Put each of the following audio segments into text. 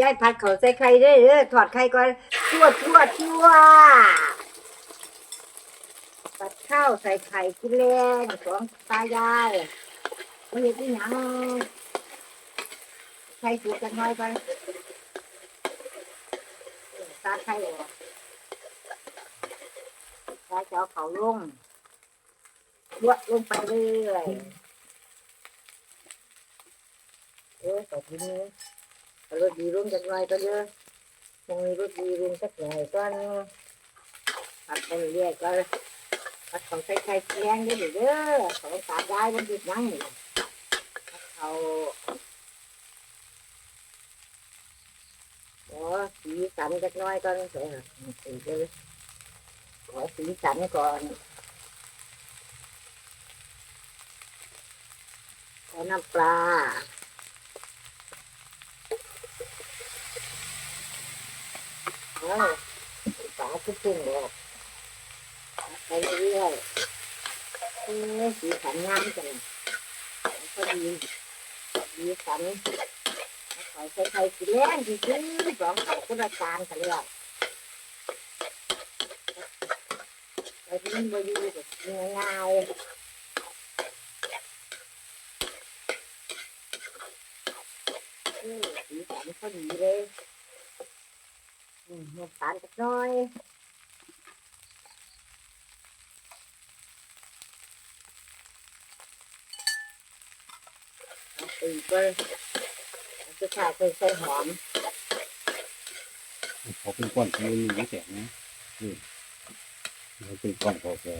ยายผัดเขาวใส่ไข่เด้อเด้อถอดไข่ก่อนชั่วชั่วชั่วผัดข้าวใส่ไข่กินแรงของตายายไม่เห็นที่หยังไข่สุกกันน้อยไปตาไข่ออกตาจะเอาเขาลงลวดลงไปเรื่อยเออต่ทีนี้เอา รถดีรุ่งจากหน่อยก็เยอะยังมีรถดีรุ่งสักหน่อยก็ปัดไปเรื่อยก็ปัดของใส่ไข่แกงได้เด้อของตาย้ายมันหยุดนั่งปัดเขาขอสีสันจากหน้อยก็เถอะสีเลยขอสีสันก่อนขอน้ำปลา เอาฝาทุกทุ่งออกไปเรื่อยๆเอ้ยสีสันงามจังก็ดีดีสันขอยใส่ไข่สีแดงสีซื้อสองเขาก็ราจานกันเลยไปที่นี่มาอยู่แบบงายๆเอสีสันก็ดีเลย น้ำตาลสักหน้อยเอาตีไปเอาจะขาดใส่ใส่หอมเขาเป็นก้อนเขาไม่มีไม่แตกนะนี่เขาเป็นก้อนเขาแก่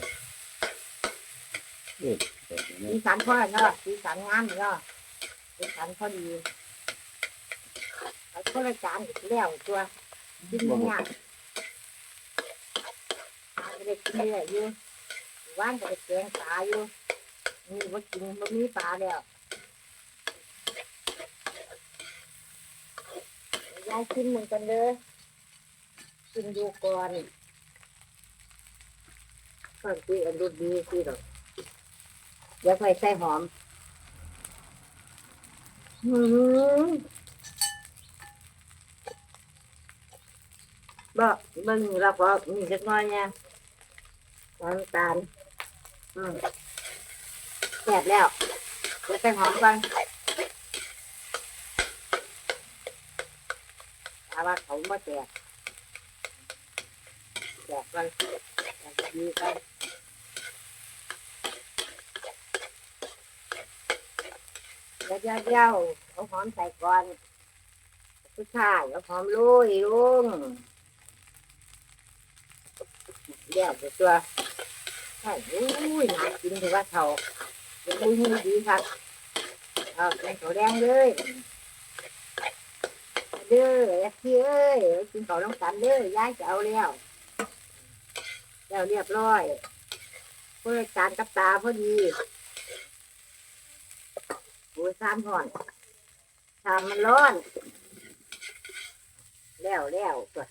เออแตกอย่างนี้สีสันพอเนาะสีสันงามเนาะสีสันพอดีเอาคนละจานอีกแล้วตัว กินเนี่ยากทานไปได้กินเรื่อยอยู่ว่านก็ได้แกงปลาอยู่นี่ว่ากินบ่มีปลาแล้วยายกินเหมือนกันเลยกินดูก่อนก่อนคุยอันดูดีสิหรอกเดี๋ยวค่อยใส่หอมหืม บ่เบิ่งเราก็มีจักน้อยเนี่ยน้ำตาลอืมแซ่บแล้วเดี๋ยวใส่หอมก่อนถ้าว่าเขาบ่แตกแตกก่อนแตกดีก่อนเดี๋ยวเดี๋ยวเอาหอมใส่ก่อนสุดท้ายเอาหอมโรยลุง เดี๋ยวเดี๋ยวตัวใช่อุ้ยน่ากินถือว่าเท่าเป็นอุ้ยดีครับเอาใส่ถั่วแดงเลยเด้อพี่เอ้ยกินขาวน้ำกันเด้อยายจะเอาแล้วแล้วเรียบร้อยเพื่อจานกับตาพอดีโอ้ยซ้ำห่อนชามมันร้อน แล้วแล้วตัว